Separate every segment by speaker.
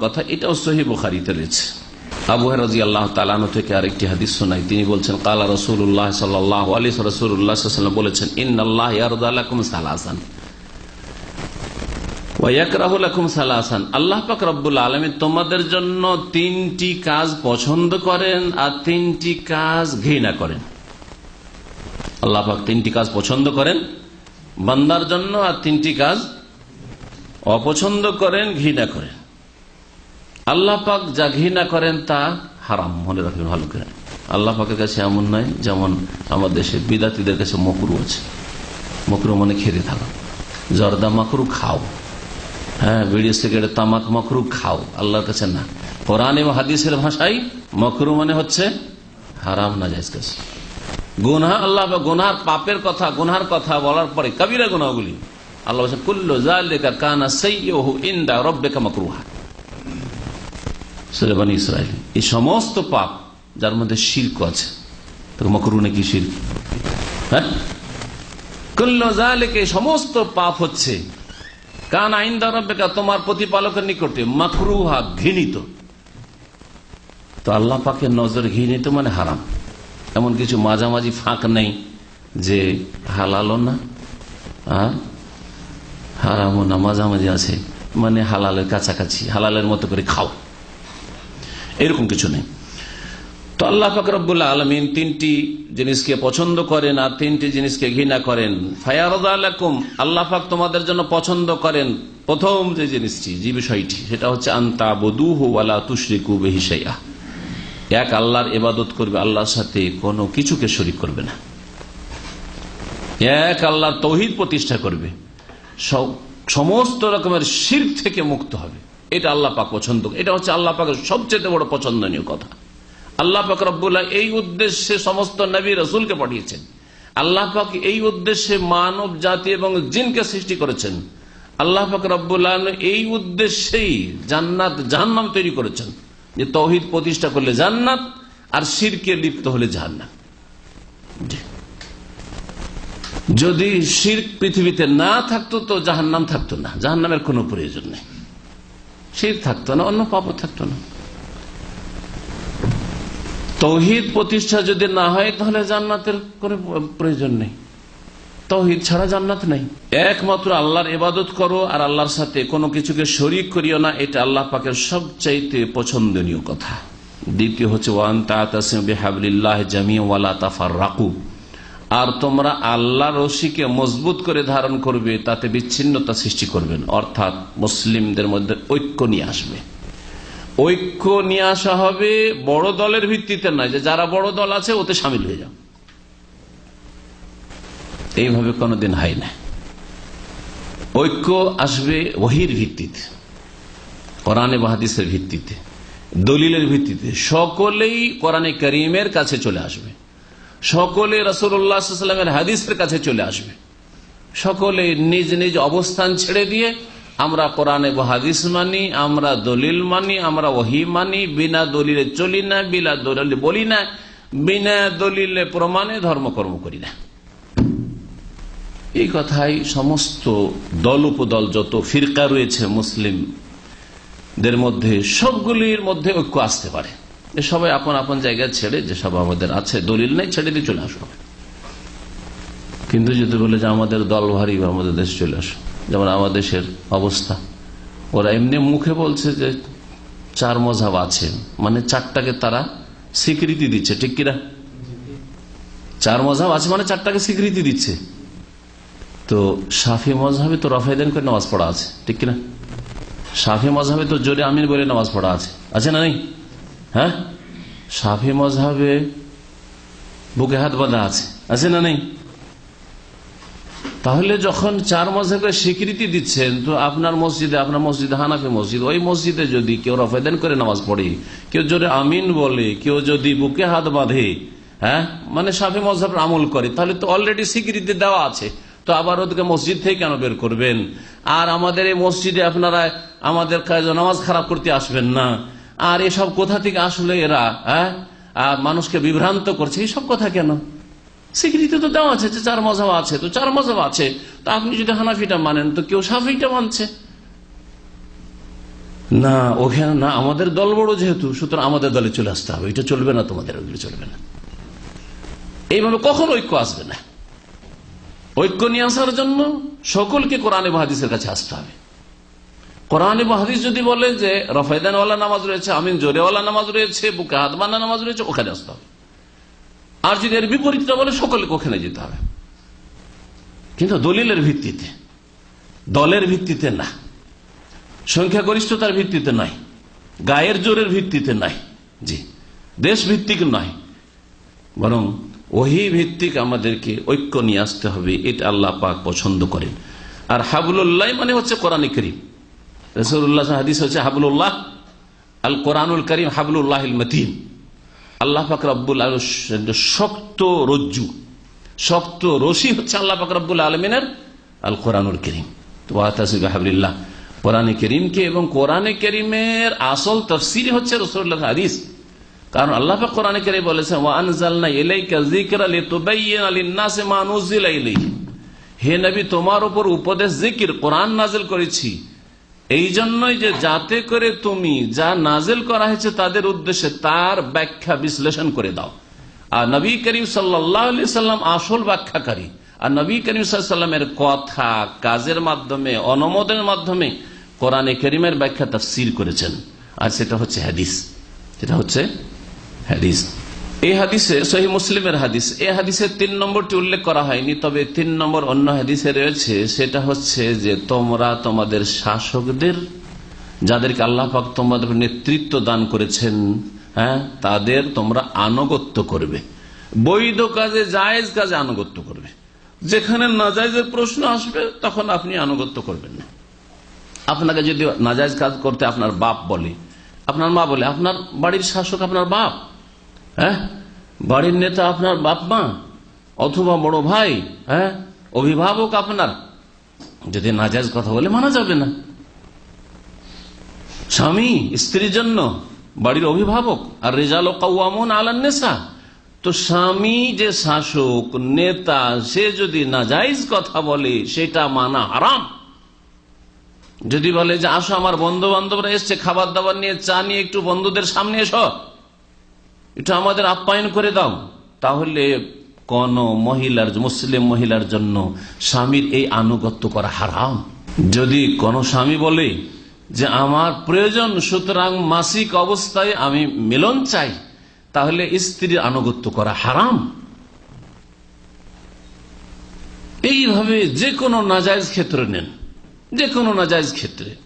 Speaker 1: কথা, এটাও সহি বুখারিতে রয়েছে। তোমাদের জন্য তিনটি কাজ পছন্দ করেন আর তিনটি কাজ ঘৃণা করেন। আল্লাহ পাক তিনটি কাজ পছন্দ করেন বান্দার জন্য আর তিনটি কাজ অপছন্দ করেন, ঘৃণা করেন। আল্লাহ পাক যা ঘৃণা করেন তা হারাম, মনে রাখবেন, ভালো করে। আল্লাহ পাকের কাছে এমন নয়, যেমন আমার দেশে বিদাতিদের কাছে মকরু আছে। মকরু মানে খেতে থাকা। জর্দা মাকরু খাও। হ্যাঁ বিড়ি, সিগারেট, তামাক মকরু খাও। আল্লাহর কাছে না। কোরআন এবং হাদিসের ভাষায় মকরু মানে হচ্ছে হারাম না যাইজ কাছে গুনহা, আল্লাহ গুনহার পাপের কথা, গুনহার কথা বলার পরে কবিরা গুনাগুলি আল্লাহ কুল্লু জালিকা কানা সাইয়্যুহু ইনদা রাব্বিকা মাকরুহা। সুলেবান ইসরায়েল এই সমস্ত পাপ যার মধ্যে শির্ক আছে মকরু নাকি শির্ক? হ্যাঁ? সমস্ত পাপ হচ্ছে, কান আইন দারবেকা তোমার প্রতিপালকের নিকটে মাকরুহা ঘৃণিত। তো আল্লাহ পাকের নজর ঘৃণিত মানে হারাম। এমন কিছু মাঝামাঝি ফাঁক নেই যে হালালো না আর হারামও না, মাঝামাঝি আছে মানে হালালের কাছাকাছি, হালালের মতো করে খাও। এরকম কিছু নেই। তো আল্লাহ ফাকরবুল্লাহ আলমিন তিনটি জিনিসকে পছন্দ করেন আর তিনটি জিনিসকে ঘৃণা করেন। ফায়ারকুম আল্লাহ পাক তোমাদের জন্য পছন্দ করেন প্রথম যে জিনিসটি, যে বিষয়টি, সেটা হচ্ছে আন্তা বদু আলা তুশরিকু বেহিসাইয়া এক আল্লাহর এবাদত করবে, আল্লাহর সাথে কোনো কিছুকে শরিক করবে না। এক আল্লাহর তৌহিদ প্রতিষ্ঠা করবে। সমস্ত রকমের শির থেকে মুক্ত হবে। এটা আল্লাহ পাক পছন্দ এটা হচ্ছে আল্লাহ পাকের সবচেয়ে বড় পছন্দনীয় কথা। আল্লাহ পাক রব্বুল্লাহ এই উদ্দেশ্যে সমস্ত নবী রসুলকে পাঠিয়েছেন। আল্লাহ পাক এই উদ্দেশ্যে মানব জাতি এবং জিনকে সৃষ্টি করেছেন। আল্লাহ পাক রব্বুল্লাহ এই উদ্দেশ্যেই জান্নাত, জাহান্নাম তৈরি করেছেন। যে তৌহিদ প্রতিষ্ঠা করলে জান্নাত আর শিরকে লিপ্ত হলে জাহান্নাম। যদি শির পৃথিবীতে না থাকতো তো জাহান্নাম থাকতো না। জাহান্নামের কোনো প্রয়োজন নেই। শির থাকতো না, অন্য পাপ থাকতো না। তৌহিদ প্রতিষ্ঠা যদি না হয়, তাহলে জান্নাতের কোন প্রয়োজন নেই। তৌহিদ ছাড়া জান্নাত নেই। একমাত্র আল্লাহর ইবাদত করো আর আল্লাহর সাথে কোনো কিছুকে শরিক করিও না, এটা আল্লাহ পাকের সবচাইতে পছন্দনীয় কথা। দ্বিতীয় হচ্ছে, ওয়ান তাহাবিল্লাহ জামিওয়ালা তাফার রাকু আর তোমরা আল্লাহ রশিকে মজবুত করে ধারণ করবে, তাতে বিচ্ছিন্নতা সৃষ্টি করবেন অর্থাৎ মুসলিমদের মধ্যে ঐক্য নিয়ে আসবে। ঐক্য নিয়ে আসা হবে বড় দলের ভিত্তিতে নয়, যে যারা বড় দল আছে ওতে সামিল হয়ে যাও। এইভাবে কোনোদিন হয় না। ঐক্য আসবে ওহির ভিত্তিতে, কোরআনে বাহাদিসের ভিত্তিতে, দলিলের ভিত্তিতে। সকলেই কোরআনে করিমের কাছে চলে আসবে। সকলে রসুল্লাহামের হাদিসের কাছে চলে আসবে। সকলে নিজ নিজ অবস্থান ছেড়ে দিয়ে, আমরা কোরআনে হাদিস মানি, আমরা দলিল মানি, আমরা ওহি মানি, বিনা দলিলে চলি না, বিনা দলিলে বলি না, বিনা দলিলে প্রমাণে ধর্মকর্ম করি না। এই কথাই সমস্ত দল উপদল যত ফিরকা রয়েছে মুসলিমদের মধ্যে, সবগুলির মধ্যে ঐক্য আসতে পারে। সবাই আপন আপন জায়গায় ছেড়ে যেসব আমাদের আছে, দলিল নেই, ছেড়ে দিয়ে চলে আসো। কিন্তু যদি বলে যে আমাদের দল ভারী, আমাদের দেশ চলে আসো, যেমন আমাদের দেশের অবস্থা, ওরা এমনি মুখে বলছে যে চার মজাব আছে মানে চারটাকে তারা স্বীকৃতি দিচ্ছে, ঠিক কিনা? চার মজাব আছে মানে চারটাকে স্বীকৃতি দিচ্ছে। তো সাফি মজাবে তো রফায়দান করে নামাজ পড়া আছে, ঠিক কিনা? সাফি মজাবে তো জোরে আমিন বলে নামাজ পড়া আছে আছে না নেই? হ্যাঁ? সাফি মজাবে বুকে হাত বাঁধা আছে। আছে না নেই? তাহলে যখন চার মজাবের স্বীকৃতি দিচ্ছেন, তো আপনার মসজিদে আপনার মসজিদে হানাফি মসজিদ, ওই মসজিদে যদি কেউ রফেদান করে নামাজ পড়ে, কেউ যদি আমিন বলে, কেউ যদি বুকে হাত বাঁধে হ্যাঁ? মানে সাফি মজাব আমল করে, তাহলে তো অলরেডি স্বীকৃতি দেওয়া আছে। তো আবার ওদেরকে মসজিদ থেকে কেন বের করবেন? আর আমাদের এই মসজিদে আপনারা, আমাদের নামাজ খারাপ করতে আসবেন না। আর এসব কোথা থেকে আসলে এরা হ্যাঁ? মানুষকে বিভ্রান্ত করছে এইসব কথা কেন? স্বীকৃতি তো দেওয়া আছে, যে চার মজাব আছে, তো চার মজাব আছে। তো আপনি যদি হানাফিটা মানেন, তো কেউ সাফিটা মানছে? না, ওখানে না, আমাদের দল বড় যেহেতু, সুতরাং আমাদের দলে চলে আসতে হবে। এটা চলবে না, তোমাদের ওগুলো চলবে না। এইভাবে কখন ঐক্য আসবে না। ঐক্য নিয়ে আসার জন্য সকলকে কোরআনে বাহাদিসের কাছে আসতে হবে। কোরআনে বাহাদিস যদি বলে যে রফায়দানওয়ালা নামাজ রয়েছে আমিন জোরেওয়ালা নামাজ রয়েছে, বুকে হাত বান্ধা নামাজ রয়েছে, ওখানে আসতে হবে। আর যদি এর বিপরীতটা বলে সকলকে ওখানে যেতে হবে। কিন্তু দলিলের ভিত্তিতে, দলের ভিত্তিতে না। সংখ্যাগরিষ্ঠতার ভিত্তিতে নয়। গায়ের জোরের ভিত্তিতে নয়। জি দেশ ভিত্তিক নয়। বরং ওহি ভিত্তিক আমাদেরকে ঐক্য নিয়ে আসতে হবে, এটা আল্লাহ পাক পছন্দ করেন। আর হাবুল্লাহ মানে হচ্ছে কোরআন করিম। রসুল্লাহ হাদিস হচ্ছে হাবুল্লাহ আল কোরআনুল করিম হাবুল্লাহ মতিন। আল্লাহ পাক রব্বুল আল শক্ত রজ্জু, শক্ত রশি হচ্ছে আল্লাহ পাক রব্বুল আলমিনের আল কোরআনুল করিম হাবুল্লাহ কোরআনে করিমকে এবং কোরআনে করিমের আসল তফসির হচ্ছে রসুল্লাহ হাদিস। কারণ আল্লাহ পাক কোরআনে করিম বলেছেন ওয়ানজালনা ইলাইকা যিকরা লিতুবাইয়িনা লিন-নাসি মা নুজিলা ইলাইহিম হে নবী, তোমার উপর উপদেশ, জিকির, কোরআন নাজিল করেছি। এই জন্যই যে যাতে করে তুমি যা নাজেল করা হয়েছে তাদের উদ্দেশ্যে তার ব্যাখ্যা বিশ্লেষণ করে দাও। আর নবী করিম সাল্লাম আসল ব্যাখ্যাকারী। আর নবী করিম সাল্লামের কথা কাজের মাধ্যমে, অনুমোদনের মাধ্যমে কোরআনে করিমের ব্যাখ্যা তাফসির করেছেন। আর সেটা হচ্ছে হাদিস। সেটা হচ্ছে হাদিস। এই হাদিসে, সহি মুসলিমের হাদিস, এই হাদিসের তিন নম্বরটি উল্লেখ করা হয়নি, তবে তিন নম্বর অন্য হাদিসে রয়েছে, সেটা হচ্ছে যে তোমরা তোমাদের শাসকদের, যাদেরকে আল্লাহ পাক তোমাদের নেতৃত্ব দান করেছেন হ্যাঁ তাদের তোমরা আনুগত্য করবে। বৈধ কাজে, জায়েজ কাজে আনুগত্য করবে। যেখানে নাজাইজের প্রশ্ন আসবে, তখন আপনি আনুগত্য করবেন না। আপনাকে যদি নাজাইজ কাজ করতে আপনার বাপ বলে, আপনার মা বলে, আপনার বাড়ির শাসক আপনার বাপ হ্যাঁ? বাড়ির নেতা আপনার বাপ মা অথবা বড় ভাই হ্যাঁ? অভিভাবক আপনার। যদি নাজাজ কথা বলে মানা যাবে না। স্বামী, স্ত্রীর জন্য বাড়ির অভিভাবক। আর রেজাল কাউমন আলান্নেসা তো স্বামী যে শাসক, নেতা, সে যদি নাজাইজ কথা বলে, সেটা মানা হারাম। যদি বলে যে, আসো আমার বন্ধু বান্ধবরা এসছে খাবার দাবার নিয়ে, চা নিয়ে, একটু বন্ধুদের সামনে এসো। এটা আমাদের আপ্যায়ন করে দাও। তাহলে কোন মহিলার, মুসলিম মহিলার জন্য স্বামীর এই আনুগত্য করা হারাম? যদি কোন স্বামী বলে যে, আমার প্রয়োজন, সুতরাং মাসিক অবস্থায় আমি মিলন চাই তাহলে স্ত্রীর আনুগত্য করা হারাম? এইভাবে যে কোনো নাজায়জ ক্ষেত্রে নেন। যে কোনো নাজায়জ ক্ষেত্রে।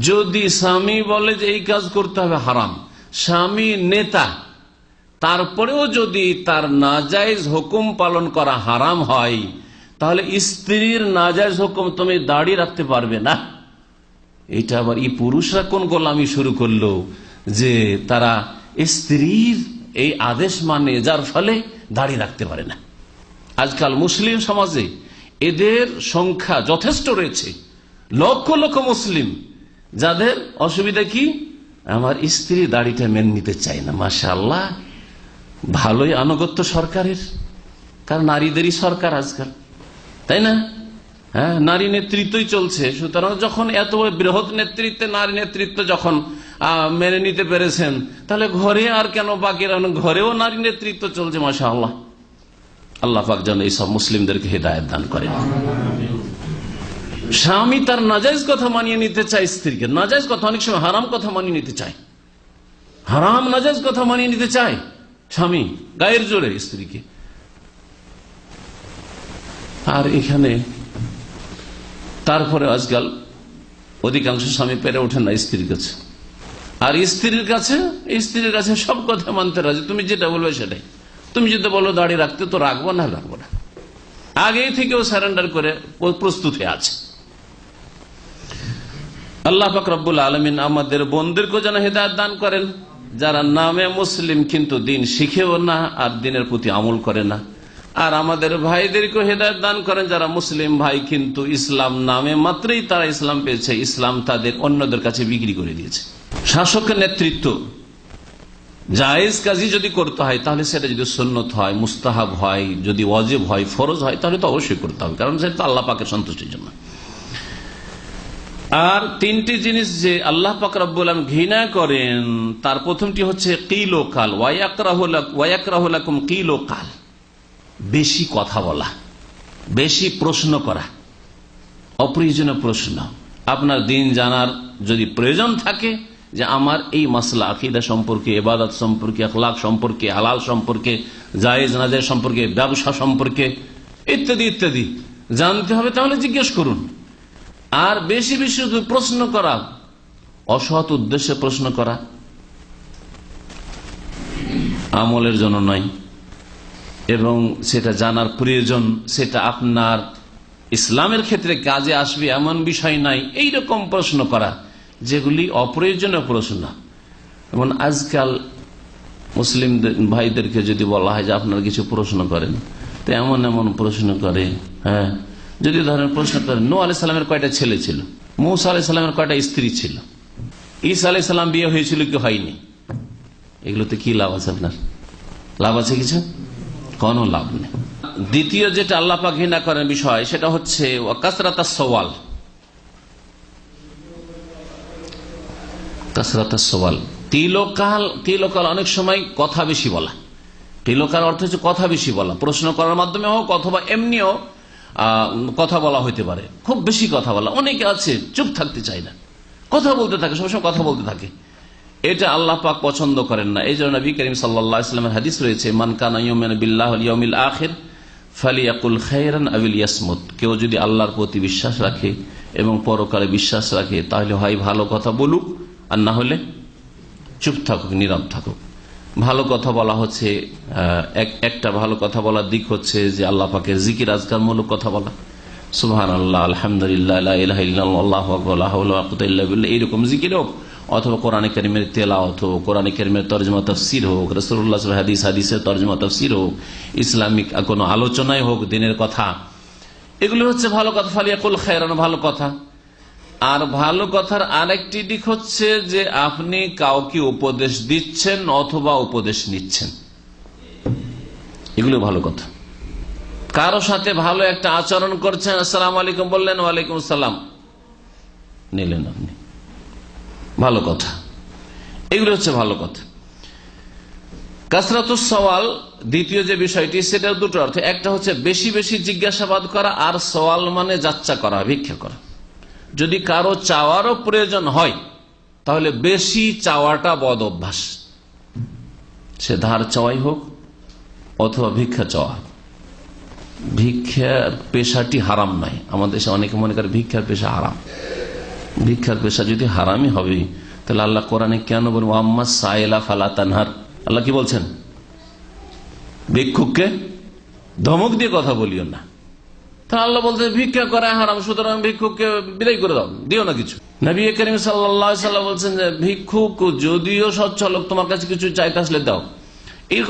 Speaker 1: যদি স্বামী বলে যে, এই কাজ করতে হবে, হারাম স্বামী নেতা, তারপরেও যদি তার নাজাইজ হুকুম পালন করা হারাম হয়, তাহলে স্ত্রীর নাজাইজ হুকুম তুমি দাঁড়িয়ে রাখতে পারবে না। এটা আবার এই পুরুষরা কোন গোলামি শুরু করল যে তারা স্ত্রীর এই আদেশ মানে যার ফলে দাঁড়িয়ে রাখতে পারে না। আজকাল মুসলিম সমাজে এদের সংখ্যা যথেষ্ট রয়েছে। লক্ষ লক্ষ মুসলিম, যাদের অসুবিধা কি? আমার স্ত্রী দাড়িটা মেনে নিতে চাই না মাসা আল্লাহ ভালোই আনুগত্য সরকারের, কারণ নারীদেরই সরকার আজকাল, তাই না? হ্যাঁ নারী নেতৃত্বই চলছে, সুতরাং যখন এত বৃহৎ নেতৃত্বে, নারী নেতৃত্ব যখন মেনে নিতে পেরেছেন, তাহলে ঘরে আর কেন বাকি ঘরেও নারী নেতৃত্ব চলছে মাসা আল্লাহ আল্লাহ পাক যেন এইসব মুসলিমদেরকে হৃদায়ত দান করেন। স্বামী তার নাজাইজ কথা মানিয়ে নিতে চায় স্ত্রীকে। নাজাইজ কথা অনেক সময় হারাম কথা মানিয়ে নিতে চায়। হারাম নাজাইজ কথা মানিয়ে নিতে চায় স্বামী গায়ের জোরে স্ত্রীকে। আর এখানে তারপরে আজকাল অধিকাংশ স্বামী পেরে ওঠে না স্ত্রীর কাছে। আর স্ত্রীর কাছে স্ত্রীর কাছে সব কথা মানতে রাজি। তুমি যেটা বলবে সেটাই। তুমি যদি বলো দাঁড়িয়ে রাখতে, তো রাখব না রাখব না। আগেই থেকেও সারেন্ডার করে প্রস্তুত হয়ে আছে। আল্লাহ ফাকরাবুল আলমিন আমাদের বন্ধুদেরকেও যেন হেদায়ত দান করেন। যারা নামে মুসলিম কিন্তু দিন শিখেও না আর দিনের প্রতি আমল করে না। আর আমাদের ভাইদেরকেও হেদায়ত দান করেন। যারা মুসলিম ভাই কিন্তু ইসলাম নামে মাত্রই তারা ইসলাম পেয়েছে, ইসলাম তাদের অন্যদের কাছে বিক্রি করে দিয়েছে। শাসকের নেতৃত্ব জায়েজ কাজই যদি করতে হয়, তাহলে সেটা যদি সন্ন্যত হয়, মুস্তাহাব হয়, যদি ওয়াজেব হয়, ফরজ হয়, তাহলে তো অবশ্যই করতে হবে। কারণ সেটা আল্লাহ পাকের সন্তুষ্টির জন্য। আর তিনটি জিনিস যে আল্লাহ পাকরাবুল ঘৃণা করেন, তার প্রথমটি হচ্ছে কিলো কাল। ওয়াকরাহুলাকুম কিলো কাল। বেশি কথা বলা, বেশি প্রশ্ন করা, অপ্রয়োজনীয় প্রশ্ন। আপনার দিন জানার যদি প্রয়োজন থাকে যে আমার এই মাসলা আকিদা সম্পর্কে এবাদত সম্পর্কে, আখলাক সম্পর্কে, হালাল সম্পর্কে, জায়েজ নাজের সম্পর্কে, ব্যবসা সম্পর্কে, ইত্যাদি ইত্যাদি জানতে হবে, তাহলে জিজ্ঞেস করুন। আর বেশি বেশি প্রশ্ন করা, অসৎ উদ্দেশ্যে প্রশ্ন করা। আমলের জন্য নয়, এবং সেটা জানার প্রয়োজন, সেটা আপনার ইসলামের ক্ষেত্রে কাজে আসবে এমন বিষয় নাই এই রকম প্রশ্ন করা, যেগুলি অপ্রয়োজনীয় প্রশ্ন। এবং আজকাল মুসলিম ভাইদেরকে যদি বলা হয় যে আপনারা কিছু প্রশ্ন করেন, তো এমন এমন প্রশ্ন করে হ্যাঁ যদি ধরেন প্রশ্ন করেন নো আলি কয়টা ছেলে ছিল? মৌসা আলি কয়টা স্ত্রী ছিল? ঈসা আলি বিয়ে হয়েছিল কি হয়নি? এগুলোতে কি লাভ আছে আপনার? লাভ আছে কিছু? কোনো লাভ নেই। দ্বিতীয় যেটা আল্লাপা ঘৃণা করেন বিষয়, সেটা হচ্ছে কাসরাতা সওয়াল কাসরাতা সওয়াল তিলকাল তিলকাল অনেক সময় কথা বেশি বলা। তিলকাল অর্থ হচ্ছে কথা বেশি বলা। প্রশ্ন করার মাধ্যমে হোক অথবা এমনিও কথা বলা হইতে পারে। খুব বেশি কথা বলা। অনেকে আছে, চুপ থাকতে চায় না। কথা বলতে থাকে, সবসময় কথা বলতে থাকে। এটা আল্লাহ পাক পছন্দ করেন না। এই জন্য করিম সাল্লামের হাদিস রয়েছে আখের কেউ যদি আল্লাহর প্রতি বিশ্বাস রাখে এবং পরকালে বিশ্বাস রাখে, তাহলে হয় ভালো কথা বলুক আর না হলে চুপ থাকুক, নীরব থাকুক। ভালো কথা বলা হচ্ছে একটা ভালো কথা বলার দিক হচ্ছে যে আল্লাহ পাকের জিকির আজকার মূলক কথা বলা। সুহান আল্লাহ আলহামদুলিল্লাহ এইরকম জিকির হোক, অথবা কোরআন করিমের তেলাওত হোক, কোরআন করিমের তর্জমা তফসির হোক রসুল্লাহ হাদিস হাদিসের তর্জমা তফসির হোক, ইসলামিক কোনো আলোচনায় হোক, দিনের কথা, এগুলো হচ্ছে ভালো কথা, ফালিয়াকুল খায়রান, ভালো কথা। আর ভালো কথার আরেকটি দিক হচ্ছে যে আপনি কাউকে উপদেশ দিচ্ছেন অথবা উপদেশ নিচ্ছেন। এগুলো ভালো কথা। কারও সাথে ভালো একটা আচরণ করছেন, আসসালাম আলাইকুম বললেন, ওয়ালাইকুম সালাম নিলেন আপনি। ভালো কথা। এগুলো হচ্ছে ভালো কথা। কাসরাতুস সওয়াল, দ্বিতীয় যে বিষয়টি সেটা দুটো অর্থ। একটা হচ্ছে বেশি বেশি জিজ্ঞাসাবাদ করা আর সওয়াল মানে যাচ্চা করা, ভিক্ষা করা। যদি কারও চাওয়ারও প্রয়োজন হয়, তাহলে বেশি চাওয়াটা বদ অভ্যাস। সে ধার চাওয়াই হোক অথবা ভিক্ষা চাওয়া। ভিক্ষার পেশাটি হারাম নয়। আমাদের দেশে অনেকে মনে করে ভিক্ষার পেশা হারাম। ভিক্ষার পেশা যদি হারামই হবে, তাহলে আল্লাহ কোরআনে কেন বলব আম্মা সাইলা ফালা তানহার আল্লাহ কি বলছেন? ভিক্ষুককে ধমক দিয়ে কথা বলিও না। আল্লাহ ভিক্ষা করা হারাম, সুতরাং ভিক্ষুককে বিদায় করে দাও, দিও না কিছু। সাল্লাম বলছেন যে, ভিক্ষুক যদিও তোমার কাছে কিছু দাও।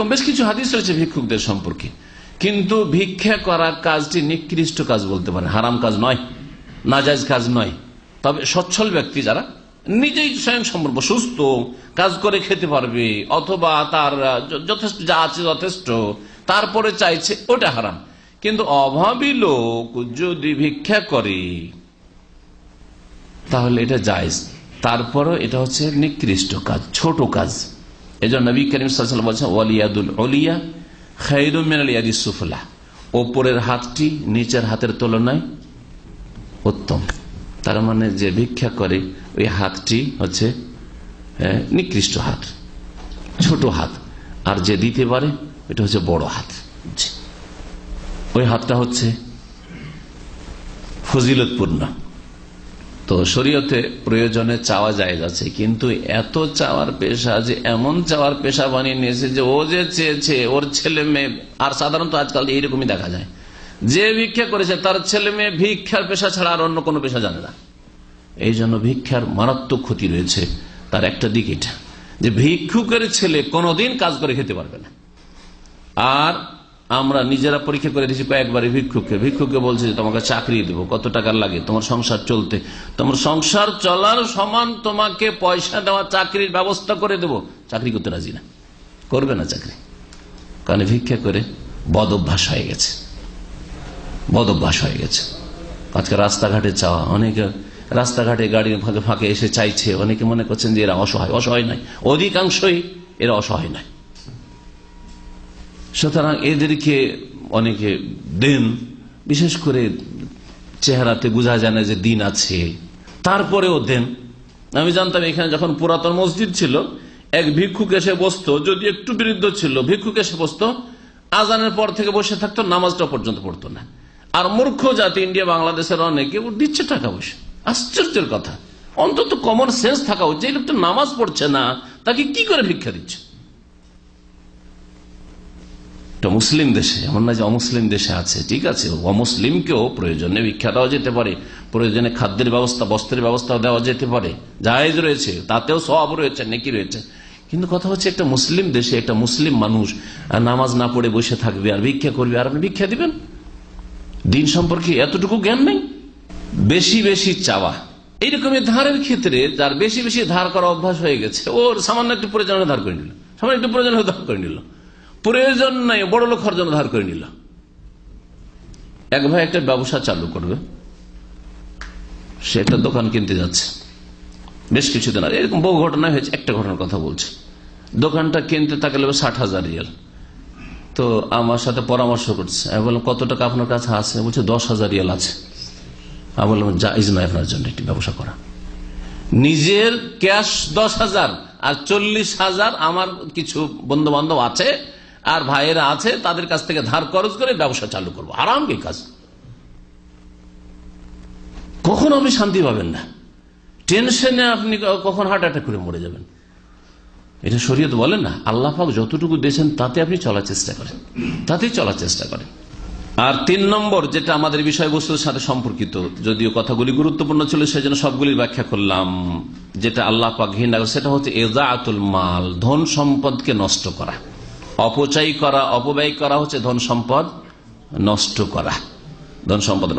Speaker 1: বেশ কিছু হাদিস ভিক্ষুকদের সম্পর্কে। কিন্তু ভিক্ষা করার কাজটি নিকৃষ্ট কাজ বলতে পারে হারাম কাজ নয় নাজাজ কাজ নয়। তবে সচ্ছল ব্যক্তি যারা নিজেই স্বয়ং সম্পর্ক সুস্থ, কাজ করে খেতে পারবে, অথবা তার যথেষ্ট যা আছে যথেষ্ট, তারপরে চাইছে, ওটা হারাম। কিন্তু অভাবী লোক যদি ভিক্ষা করে, তাহলে এটা জায়জ। তারপরও এটা হচ্ছে নিকৃষ্ট কাজ, ছোট কাজ। এই জন্য নবী করিম বলছেন, ওয়ালিয়াদুল অলিয়া খাইরুমিনালিয়াদি সুফলা। ওপরের হাতটি নিচের হাতের তুলনায় উত্তম। তার মানে যে ভিক্ষা করে, ওই হাতটি হচ্ছে নিকৃষ্ট হাত, ছোট হাত। আর যে দিতে পারে, এটা হচ্ছে বড় হাত। ওই হাতটা হচ্ছে ফজিলতপূর্ণ। তো শরীয়তে প্রয়োজনে চাওয়া যায় যাচ্ছে কিন্তু এত চাওয়ার পেশা যে, এমন চাওয়ার পেশা বানিয়ে নিয়েছে যে, ও যে চেয়েছে, ওর ছেলে মেয়ে, আর সাধারণত আজকাল এইরকমই দেখা যায়। যে ভিক্ষা করেছে, তার ছেলে মেয়ে ভিক্ষার পেশা ছাড়া আর অন্য কোনো পেশা জানে না। এই জন্য ভিক্ষার মারাত্মক ক্ষতি রয়েছে। তার একটা দিক এটা, যে ভিক্ষুকের ছেলে কোনোদিন কাজ করে খেতে পারবে না। আর আমরা নিজেরা পরীক্ষা করে দিচ্ছি কয়েকবারই ভিক্ষুককে। ভিক্ষুককে বলছে যে, তোমাকে চাকরি দেবো। কত টাকা লাগে? তোমার সংসার চলতে। তোমার সংসার চলার সমান তোমাকে পয়সা দেওয়া চাকরির ব্যবস্থা করে দেব। চাকরি করতে রাজি না। করবে না চাকরি। কারণ ভিক্ষা করে বদ অভ্যাস হয়ে গেছে। বদ অভ্যাস হয়ে গেছে। আজকে রাস্তাঘাটে চাওয়া। অনেকে রাস্তাঘাটে গাড়ির ফাঁকে ফাঁকে এসে চাইছে। অনেকে মনে করছেন যে, এরা অসহায়। অসহায় নাই অধিকাংশই এরা অসহায় নাই সুতরাং এদেরকে অনেকে দেন, বিশেষ করে চেহারাতে বোঝা যায় না যে দিন আছে। তারপরেও দেন। আমি জানতাম এখানে যখন পুরাতন মসজিদ ছিল, এক ভিক্ষুক এসে বসতো, যদি একটু বিরুদ্ধ ছিল, ভিক্ষুক এসে বসতো, আজানের পর থেকে বসে থাকতো, নামাজটা পর্যন্ত পড়তো না। আর মূর্খ জাতি ইন্ডিয়া, বাংলাদেশের অনেকে দিচ্ছে টাকা পয়সা। আশ্চর্যের কথা। অন্তত কমন সেন্স থাকা উচিত। এই নামাজ পড়ছে না, তাকে কি করে ভিক্ষা দিচ্ছে? একটা মুসলিম দেশে, এমন না যে অমুসলিম দেশে আছে, ঠিক আছে? অমুসলিমকেও প্রয়োজনে ভিক্ষা দেওয়া যেতে পারে, প্রয়োজনে খাদ্যের ব্যবস্থা, বস্ত্রের ব্যবস্থা দেওয়া যেতে পারে, জায়েজ রয়েছে, তাতেও সব রয়েছে, নেকি রয়েছে। কিন্তু কথা হচ্ছে একটা মুসলিম দেশে একটা মুসলিম মানুষ নামাজ না পড়ে বসে থাকবে, আর ভিক্ষা করবে, আর আপনি ভিক্ষা দিবেন? দিন সম্পর্কে এতটুকু জ্ঞান নেই? বেশি বেশি চাওয়া। এইরকমই ধারের ক্ষেত্রে যার বেশি বেশি ধার করা অভ্যাস হয়ে গেছে, ওর সামান্য একটু প্রয়োজন ধার করে নিল, সামান্য একটু প্রয়োজন ধার করে নিল। প্রয়োজন নাই, বড় লোক জন্য ধার করে নিল এক ভাই একটা ব্যবসা চালু করবে। সে একটা দোকান কিনতে যাচ্ছে। বেশ কিছুদিন আগে, এরকম বহু ঘটনা হয়েছে, একটা ঘটনার কথা বলছে। দোকানটা কিনতে তাকে লাগবে ষাট হাজার রিয়াল। তো আমার সাথে পরামর্শ করছে। আমি বললাম, কত টাকা আপনার কাছে আছে? বলছে, দশ হাজার রিয়াল আছে। আমি বললাম জাইজ নয় আপনার জন্য একটি ব্যবসা করা। নিজের ক্যাশ দশ হাজার আর চল্লিশ হাজার আমার কিছু বন্ধু বান্ধব আছে আর ভাইয়েরা আছে, তাদের কাছ থেকে ধার খরচ করে ব্যবসা চালু করব। আরাম কি কাজ? কখন আপনি শান্তি পাবেন না। টেনশনে আপনি কখন হার্ট অ্যাটাক করে মরে যাবেন। এটা শরীয়ত বলেন না, আল্লাহ পাক যতটুকু দিয়েছেন তাতে আপনি চলার চেষ্টা করেন। তাতেই চলার চেষ্টা করেন। আর তিন নম্বর, যেটা আমাদের বিষয়বস্তুর সাথে সম্পর্কিত, যদিও কথাগুলি গুরুত্বপূর্ণ ছিল, সেজন্য সবগুলির ব্যাখ্যা করলাম। যেটা আল্লাহ পাক ঘৃণা সেটা হচ্ছে এজা আতুল মাল, ধন সম্পদকে নষ্ট করা। অপচয় করা অপব্যয় করা হচ্ছে ধন সম্পদ নষ্ট করা ধন সম্পদ